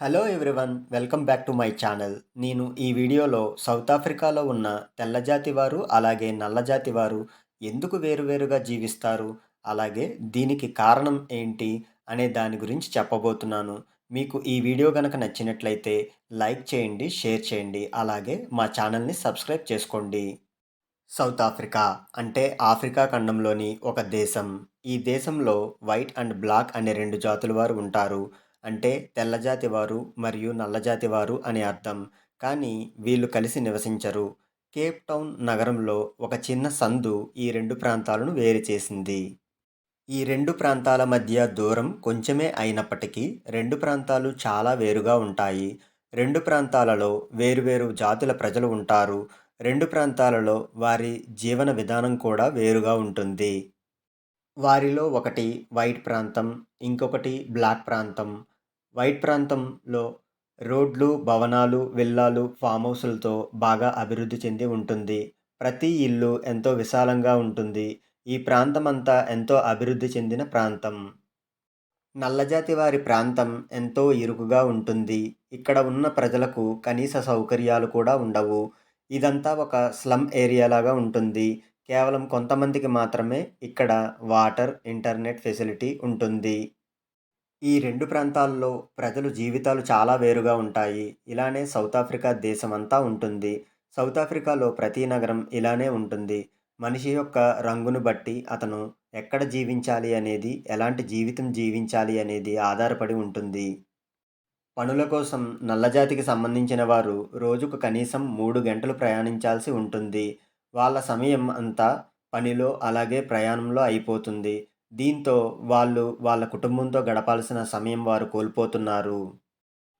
Hello everyone welcome back to my channel నేను ఈ వీడియోలో సౌత్ ఆఫ్రికాలో ఉన్న తెల్లజాతి వారు అలాగే నల్లజాతి వారు ఎందుకు వేరువేరుగా జీవిస్తారు అలాగే దీనికి కారణం ఏంటి అనే దాని గురించి చెప్పబోతున్నాను. మీకు ఈ వీడియో కనుక నచ్చినట్లయితే లైక్ చేయండి షేర్ చేయండి అలాగే మా ఛానల్ని సబ్స్క్రైబ్ చేసుకోండి. సౌత్ ఆఫ్రికా అంటే ఆఫ్రికా ఖండంలోని ఒక దేశం. ఈ దేశంలో వైట్ అండ్ బ్లాక్ అనే రెండు జాతుల వారు ఉంటారు. అంటే తెల్లజాతి వారు మరియు నల్లజాతి వారు అని అర్థం. కానీ వీళ్ళు కలిసి నివసించరు. కేప్ టౌన్ నగరంలో ఒక చిన్న సందు ఈ రెండు ప్రాంతాలను వేరు చేసింది. ఈ రెండు ప్రాంతాల మధ్య దూరం కొంచెమే అయినప్పటికీ రెండు ప్రాంతాలు చాలా వేరుగా ఉంటాయి. రెండు ప్రాంతాలలో వేరువేరు జాతుల ప్రజలు ఉంటారు. రెండు ప్రాంతాలలో వారి జీవన విధానం కూడా వేరుగా ఉంటుంది. వారిలో ఒకటి వైట్ ప్రాంతం ఇంకొకటి బ్లాక్ ప్రాంతం. వైట్ ప్రాంతంలో రోడ్లు భవనాలు విల్లాలు ఫామ్ హౌసులతో బాగా అభివృద్ధి చెంది ఉంటుంది. ప్రతి ఇల్లు ఎంతో విశాలంగా ఉంటుంది. ఈ ప్రాంతం అంతా ఎంతో అభివృద్ధి చెందిన ప్రాంతం. నల్లజాతి వారి ప్రాంతం ఎంతో ఇరుకుగా ఉంటుంది. ఇక్కడ ఉన్న ప్రజలకు కనీస సౌకర్యాలు కూడా ఉండవు. ఇదంతా ఒక స్లమ్ ఏరియా లాగా ఉంటుంది. కేవలం కొంతమందికి మాత్రమే ఇక్కడ వాటర్ ఇంటర్నెట్ ఫెసిలిటీ ఉంటుంది. ఈ రెండు ప్రాంతాల్లో ప్రజలు జీవితాలు చాలా వేరుగా ఉంటాయి. ఇలానే సౌత్ ఆఫ్రికా దేశమంతా ఉంటుంది. సౌత్ ఆఫ్రికాలో ప్రతి నగరం ఇలానే ఉంటుంది. మనిషి యొక్క రంగును బట్టి అతను ఎక్కడ జీవించాలి అనేది ఎలాంటి జీవితం జీవించాలి అనేది ఆధారపడి ఉంటుంది. పనుల కోసం నల్లజాతికి సంబంధించిన వారు రోజుకు కనీసం మూడు గంటలు ప్రయాణించాల్సి ఉంటుంది. వాళ్ళ సమయం అంతా పనిలో అలాగే ప్రయాణంలో అయిపోతుంది. దీంతో వాళ్ళు వాళ్ళ కుటుంబంతో గడపాల్సిన సమయం వారు కోల్పోతున్నారు.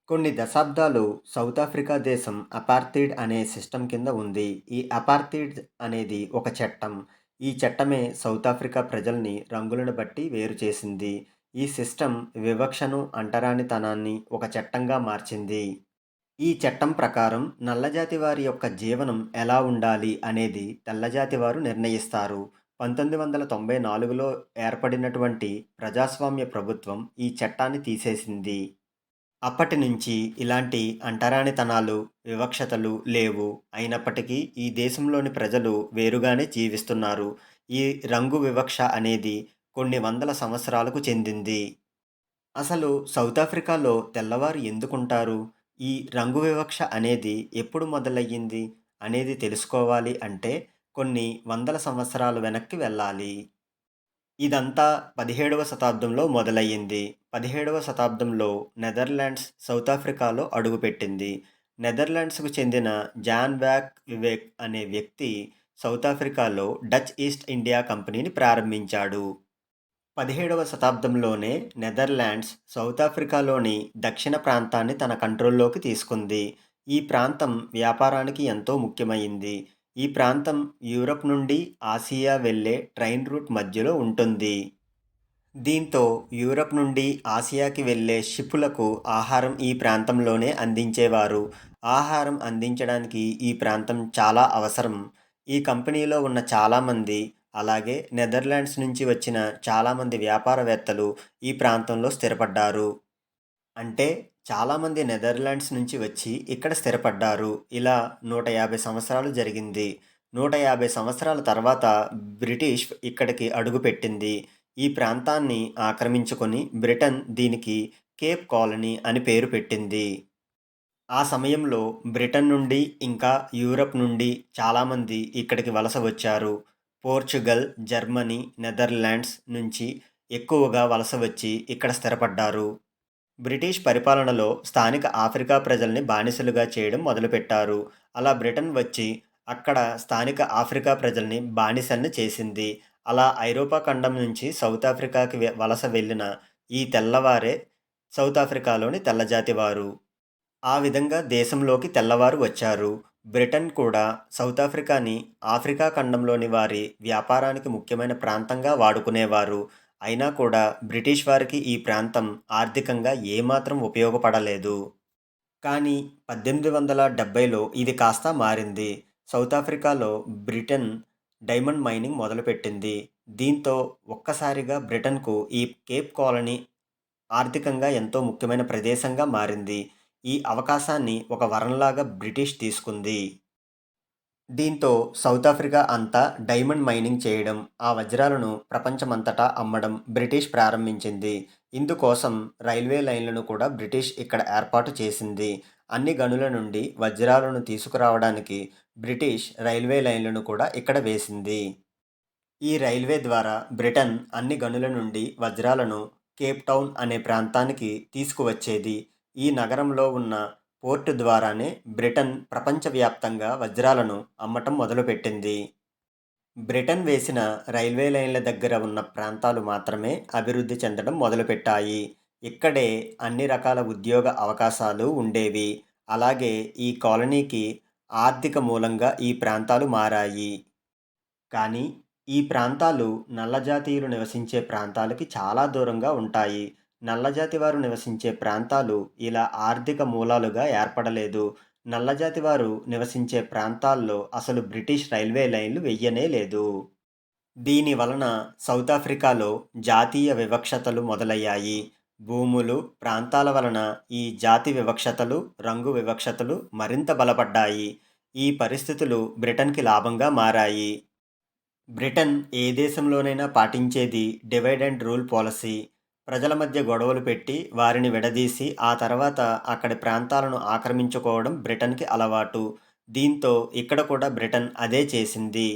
కొన్ని దశాబ్దాలు సౌత్ ఆఫ్రికా దేశం అపార్థిడ్ అనే సిస్టమ్ కింద ఉంది. ఈ అపార్థిడ్ అనేది ఒక చట్టం. ఈ చట్టమే సౌత్ ఆఫ్రికా ప్రజల్ని రంగులను బట్టి వేరు చేసింది. ఈ సిస్టమ్ వివక్షను అంటరానితనాన్ని ఒక చట్టంగా మార్చింది. ఈ చట్టం ప్రకారం నల్లజాతి వారి యొక్క జీవనం ఎలా ఉండాలి అనేది తెల్లజాతి వారు నిర్ణయిస్తారు. పంతొమ్మిది వందల తొంభై నాలుగులో ఏర్పడినటువంటి ప్రజాస్వామ్య ప్రభుత్వం ఈ చట్టాన్ని తీసేసింది. అప్పటి నుంచి ఇలాంటి అంటరానితనాలు వివక్షతలు లేవు. అయినప్పటికీ ఈ దేశంలోని ప్రజలు వేరుగానే జీవిస్తున్నారు. ఈ రంగు వివక్ష అనేది కొన్ని వందల సంవత్సరాలకు చెందింది. అసలు సౌత్ ఆఫ్రికాలో తెల్లవారు ఎందుకుంటారు? ఈ రంగు వివక్ష అనేది ఎప్పుడు మొదలయ్యింది అనేది తెలుసుకోవాలి అంటే కొన్ని వందల సంవత్సరాలు వెనక్కి వెళ్ళాలి. ఇదంతా పదిహేడవ శతాబ్దంలో మొదలయ్యింది. పదిహేడవ శతాబ్దంలో నెదర్లాండ్స్ సౌత్ ఆఫ్రికాలో అడుగుపెట్టింది. నెదర్లాండ్స్కు చెందిన జాన్ వ్యాక్ వివేక్ అనే వ్యక్తి సౌత్ ఆఫ్రికాలో డచ్ ఈస్ట్ ఇండియా కంపెనీని ప్రారంభించాడు. పదిహేడవ శతాబ్దంలోనే నెదర్లాండ్స్ సౌత్ ఆఫ్రికాలోని దక్షిణ ప్రాంతాన్ని తన కంట్రోల్లోకి తీసుకుంది. ఈ ప్రాంతం వ్యాపారానికి ఎంతో ముఖ్యమైంది. ఈ ప్రాంతం యూరప్ నుండి ఆసియా వెళ్ళే ట్రైన్ రూట్ మధ్యలో ఉంటుంది. దీంతో యూరప్ నుండి ఆసియాకి వెళ్ళే షిప్పులకు ఆహారం ఈ ప్రాంతంలోనే అందించేవారు. ఆహారం అందించడానికి ఈ ప్రాంతం చాలా అవసరం. ఈ కంపెనీలో ఉన్న చాలామంది అలాగే నెదర్లాండ్స్ నుంచి వచ్చిన చాలామంది వ్యాపారవేత్తలు ఈ ప్రాంతంలో స్థిరపడ్డారు. అంటే చాలామంది నెదర్లాండ్స్ నుంచి వచ్చి ఇక్కడ స్థిరపడ్డారు. ఇలా నూట యాభై సంవత్సరాలు జరిగింది. నూట యాభై సంవత్సరాల తర్వాత బ్రిటిష్ ఇక్కడికి అడుగుపెట్టింది ఈ ప్రాంతాన్ని ఆక్రమించుకొని బ్రిటన్ దీనికి కేప్ కాలనీ అని పేరు పెట్టింది. ఆ సమయంలో బ్రిటన్ నుండి ఇంకా యూరప్ నుండి చాలామంది ఇక్కడికి వలస వచ్చారు. పోర్చుగల్ జర్మనీ నెదర్లాండ్స్ నుంచి ఎక్కువగా వలస వచ్చి ఇక్కడ స్థిరపడ్డారు. బ్రిటిష్ పరిపాలనలో స్థానిక ఆఫ్రికా ప్రజల్ని బానిసలుగా చేయడం మొదలుపెట్టారు. అలా బ్రిటన్ వచ్చి అక్కడ స్థానిక ఆఫ్రికా ప్రజల్ని బానిసల్ని చేసింది. అలా ఐరోపా ఖండం నుంచి సౌత్ ఆఫ్రికాకి వలస వెళ్ళిన ఈ తెల్లవారే సౌత్ ఆఫ్రికాలోని తెల్లజాతి వారు ఆ విధంగా దేశంలోకి తెల్లవారు వచ్చారు. బ్రిటన్ కూడా సౌత్ ఆఫ్రికాని ఆఫ్రికా ఖండంలోని వారి వ్యాపారానికి ముఖ్యమైన ప్రాంతంగా వాడుకునేవారు. అయినా కూడా బ్రిటిష్ వారికి ఈ ప్రాంతం ఆర్థికంగా ఏమాత్రం ఉపయోగపడలేదు కానీ పద్దెనిమిది వందల డెబ్భైలో ఇది కాస్త మారింది సౌత్ ఆఫ్రికాలో బ్రిటన్ డైమండ్ మైనింగ్ మొదలుపెట్టింది దీంతో ఒక్కసారిగా బ్రిటన్కు ఈ కేప్ కాలనీ ఆర్థికంగా ఎంతో ముఖ్యమైన ప్రదేశంగా మారింది. ఈ అవకాశాన్ని ఒక వరంలాగా బ్రిటిష్ తీసుకుంది. దీంతో సౌత్ ఆఫ్రికా అంతా డైమండ్ మైనింగ్ చేయడం, ఆ వజ్రాలను ప్రపంచమంతటా అమ్మడం బ్రిటిష్ ప్రారంభించింది. ఇందుకోసం రైల్వే లైన్లను కూడా బ్రిటిష్ ఇక్కడ ఏర్పాటు చేసింది. అన్ని గనుల నుండి వజ్రాలను తీసుకురావడానికి బ్రిటిష్ రైల్వే లైన్లను కూడా ఇక్కడ వేసింది. ఈ రైల్వే ద్వారా బ్రిటన్ అన్ని గనుల నుండి వజ్రాలను కేప్ టౌన్ అనే ప్రాంతానికి తీసుకువచ్చేది. ఈ నగరంలో ఉన్న పోర్టు ద్వారానే బ్రిటన్ ప్రపంచవ్యాప్తంగా వజ్రాలను అమ్మటం మొదలుపెట్టింది. బ్రిటన్ వేసిన రైల్వే లైన్ల దగ్గర ఉన్న ప్రాంతాలు మాత్రమే అభివృద్ధి చెందడం మొదలుపెట్టాయి. ఇక్కడే అన్ని రకాల ఉద్యోగ అవకాశాలు ఉండేవి. అలాగే ఈ కాలనీకి ఆర్థిక మూలంగా ఈ ప్రాంతాలు మారాయి. కానీ ఈ ప్రాంతాలు నల్లజాతీయులు నివసించే ప్రాంతాలకి చాలా దూరంగా ఉంటాయి. నల్లజాతి వారు నివసించే ప్రాంతాలు ఇలా ఆర్థిక మూలాలుగా ఏర్పడలేదు. నల్లజాతి వారు నివసించే ప్రాంతాల్లో అసలు బ్రిటిష్ రైల్వే లైన్లు వెయ్యనే లేదు. దీని వలన సౌత్ ఆఫ్రికాలో జాతీయ వివక్షతలు మొదలయ్యాయి. భూములు, ప్రాంతాల వలన ఈ జాతి వివక్షతలు, రంగు వివక్షతలు మరింత బలపడ్డాయి. ఈ పరిస్థితులు బ్రిటన్‌కి లాభంగా మారాయి. బ్రిటన్ ఏ దేశంలోనైనా పాటించేది డివైడ్ అండ్ రూల్ పాలసీ. ప్రజల మధ్య గొడవలు పెట్టి వారిని విడదీసి ఆ తర్వాత అక్కడి ప్రాంతాలను ఆక్రమించుకోవడం బ్రిటన్‌కి అలవాటు. దీంతో ఇక్కడ కూడా బ్రిటన్ అదే చేసింది.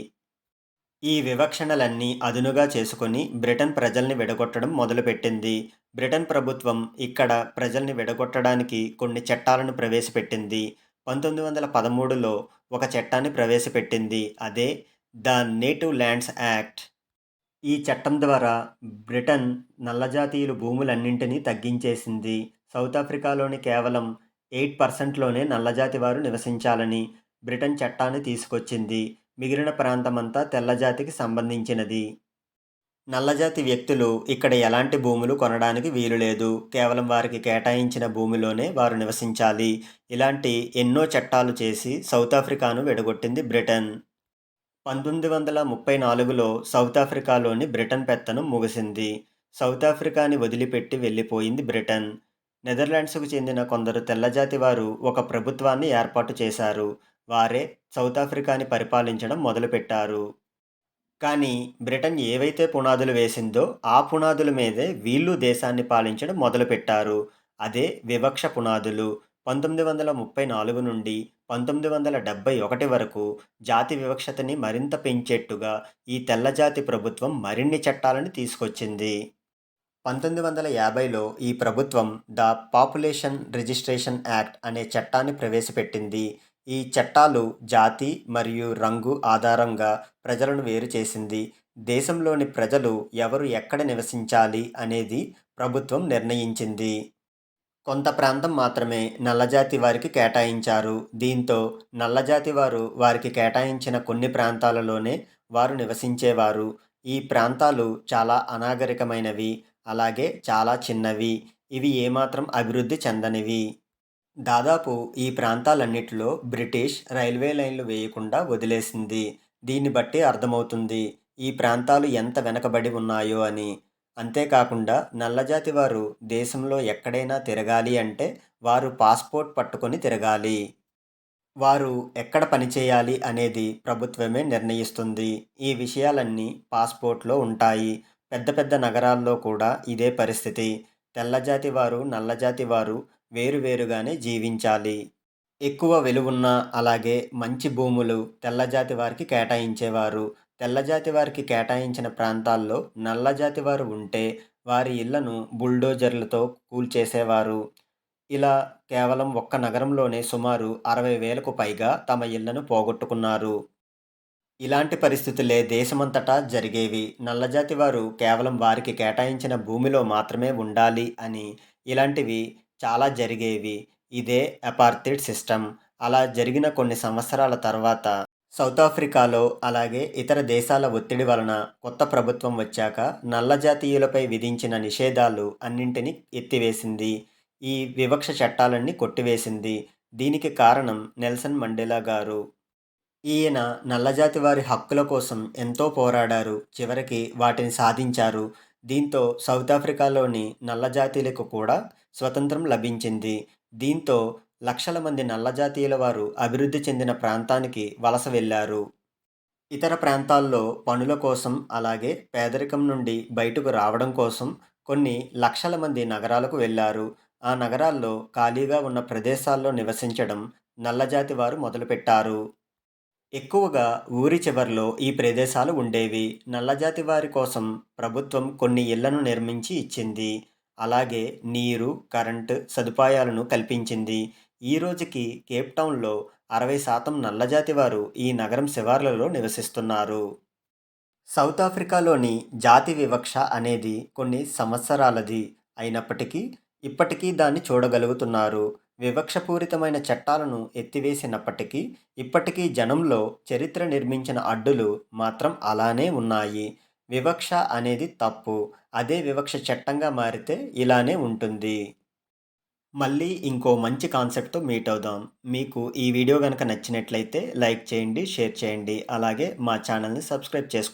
ఈ వివక్షణలన్నీ అదునుగా చేసుకొని బ్రిటన్ ప్రజల్ని విడగొట్టడం మొదలుపెట్టింది. బ్రిటన్ ప్రభుత్వం ఇక్కడ ప్రజల్ని విడగొట్టడానికి కొన్ని చట్టాలను ప్రవేశపెట్టింది. పంతొమ్మిది వందల పదమూడులో ఒక చట్టాన్ని ప్రవేశపెట్టింది. అదే ద నేటివ్ ల్యాండ్స్ యాక్ట్. ఈ చట్టం ద్వారా బ్రిటన్ నల్లజాతీయుల భూములన్నింటినీ తగ్గించేసింది. సౌత్ ఆఫ్రికాలోని కేవలం ఎయిట్ పర్సెంట్‌లోనే నల్లజాతి వారు నివసించాలని బ్రిటన్ చట్టాన్ని తీసుకొచ్చింది. మిగిలిన ప్రాంతమంతా తెల్లజాతికి సంబంధించినది. నల్లజాతి వ్యక్తులు ఇక్కడ ఎలాంటి భూములు కొనడానికి వీలులేదు. కేవలం వారికి కేటాయించిన భూమిలోనే వారు నివసించాలి. ఇలాంటి ఎన్నో చట్టాలు చేసి సౌత్ ఆఫ్రికాను విడగొట్టింది బ్రిటన్. పంతొమ్మిది వందల ముప్పై నాలుగులో సౌత్ ఆఫ్రికాలోని బ్రిటన్ పెత్తనం ముగిసింది. సౌత్ ఆఫ్రికాని వదిలిపెట్టి వెళ్ళిపోయింది బ్రిటన్. నెదర్లాండ్స్‌కు చెందిన కొందరు తెల్లజాతి వారు ఒక ప్రభుత్వాన్ని ఏర్పాటు చేశారు. వారే సౌత్ ఆఫ్రికాని పరిపాలించడం మొదలుపెట్టారు. కానీ బ్రిటన్ ఏవైతే పునాదులు వేసిందో ఆ పునాదుల మీదే వీళ్ళు దేశాన్ని పాలించడం మొదలుపెట్టారు. అదే వివక్ష పునాదులు. పంతొమ్మిది వందల ముప్పై నాలుగు నుండి పంతొమ్మిది వందల డెబ్బై ఒకటి వరకు జాతి వివక్షతని మరింత పెంచేట్టుగా ఈ తెల్లజాతి ప్రభుత్వం మరిన్ని చట్టాలను తీసుకొచ్చింది. పంతొమ్మిది వందల యాభైలో ఈ ప్రభుత్వం ద పాపులేషన్ రిజిస్ట్రేషన్ యాక్ట్ అనే చట్టాన్ని ప్రవేశపెట్టింది. ఈ చట్టాలు జాతి మరియు రంగు ఆధారంగా ప్రజలను వేరు చేసింది. దేశంలోని ప్రజలు ఎవరు ఎక్కడ నివసించాలి అనేది ప్రభుత్వం నిర్ణయించింది. కొంత ప్రాంతం మాత్రమే నల్లజాతి వారికి కేటాయించారు. దీంతో నల్లజాతి వారు వారికి కేటాయించిన కొన్ని ప్రాంతాలలోనే వారు నివసించేవారు. ఈ ప్రాంతాలు చాలా అనాగరికమైనవి. అలాగే చాలా చిన్నవి. ఇవి ఏమాత్రం అభివృద్ధి చెందనివి. దాదాపు ఈ ప్రాంతాలన్నిటిలో బ్రిటిష్ రైల్వే లైన్లు వేయకుండా వదిలేసింది. దీన్ని బట్టి అర్థమవుతుంది ఈ ప్రాంతాలు ఎంత వెనకబడి ఉన్నాయో అని. అంతేకాకుండా నల్లజాతి వారు దేశంలో ఎక్కడైనా తిరగాలి అంటే వారు పాస్‌పోర్ట్ పట్టుకొని తిరగాలి. వారు ఎక్కడ పనిచేయాలి అనేది ప్రభుత్వమే నిర్ణయిస్తుంది. ఈ విషయాలన్నీ పాస్‌పోర్ట్‌లో ఉంటాయి. పెద్ద పెద్ద నగరాల్లో కూడా ఇదే పరిస్థితి. తెల్లజాతి వారు, నల్లజాతి వారు వేరు వేరుగానే జీవించాలి. ఎక్కువ వెలువున్న అలాగే మంచి భూములు తెల్లజాతి వారికి కేటాయించేవారు. తెల్లజాతి వారికి కేటాయించిన ప్రాంతాల్లో నల్లజాతి వారు ఉంటే వారి ఇళ్ళను బుల్డోజర్లతో కూల్చేసేవారు. ఇలా కేవలం ఒక్క నగరంలోనే సుమారు అరవై వేలకు పైగా తమ ఇళ్ళను పోగొట్టుకున్నారు. ఇలాంటి పరిస్థితులే దేశమంతటా జరిగేవి. నల్లజాతి వారు కేవలం వారికి కేటాయించిన భూమిలో మాత్రమే ఉండాలి అని ఇలాంటివి చాలా జరిగేవి. ఇదే అపార్థిడ్ సిస్టమ్. అలా జరిగిన కొన్ని సంవత్సరాల తర్వాత సౌత్ ఆఫ్రికాలో అలాగే ఇతర దేశాల ఒత్తిడి వలన కొత్త ప్రభుత్వం వచ్చాక నల్లజాతీయులపై విధించిన నిషేధాలు అన్నింటినీ ఎత్తివేసింది. ఈ వివక్ష చట్టాలన్నీ కొట్టివేసింది. దీనికి కారణం నెల్సన్ మండేలా గారు. ఈయన నల్లజాతి వారి హక్కుల కోసం ఎంతో పోరాడారు. చివరికి వాటిని సాధించారు. దీంతో సౌత్ ఆఫ్రికాలోని నల్ల జాతీయులకు కూడా స్వతంత్రం లభించింది దీంతో లక్షల మంది నల్ల జాతీయుల వారు అభివృద్ధి చెందిన ప్రాంతానికి వలస వెళ్ళారు. ఇతర ప్రాంతాల్లో పనుల కోసం అలాగే పేదరికం నుండి బయటకు రావడం కోసం కొన్ని లక్షల మంది నగరాలకు వెళ్ళారు. ఆ నగరాల్లో ఖాళీగా ఉన్న ప్రదేశాల్లో నివసించడం నల్లజాతి వారు మొదలుపెట్టారు. ఎక్కువగా ఊరి చివర్లో ఈ ప్రదేశాలు ఉండేవి. నల్లజాతి వారి కోసం ప్రభుత్వం కొన్ని ఇళ్ళను నిర్మించి ఇచ్చింది. అలాగే నీరు కరెంటు సదుపాయాలను కల్పించింది. ఈ రోజుకి కేప్ టౌన్లో అరవై శాతం నల్లజాతి వారు ఈ నగరం శివార్లలో నివసిస్తున్నారు. సౌత్ ఆఫ్రికాలోని జాతి వివక్ష అనేది కొన్ని సంవత్సరాలది అయినప్పటికీ ఇప్పటికీ దాన్ని చూడగలుగుతున్నారు. వివక్షపూరితమైన చట్టాలను ఎత్తివేసినప్పటికీ ఇప్పటికీ జనంలో చరిత్ర నిర్మించిన అడ్డులు మాత్రం అలానే ఉన్నాయి. వివక్ష అనేది తప్పు. అదే వివక్ష చట్టంగా మారితే ఇలానే ఉంటుంది. మళ్ళీ ఇంకో మంచి కాన్సెప్ట్తో మీట్ అవుదాం. మీకు ఈ వీడియో కనుక నచ్చినట్లయితే లైక్ చేయండి షేర్ చేయండి. అలాగే మా ఛానల్ని సబ్స్క్రైబ్ చేసుకోండి.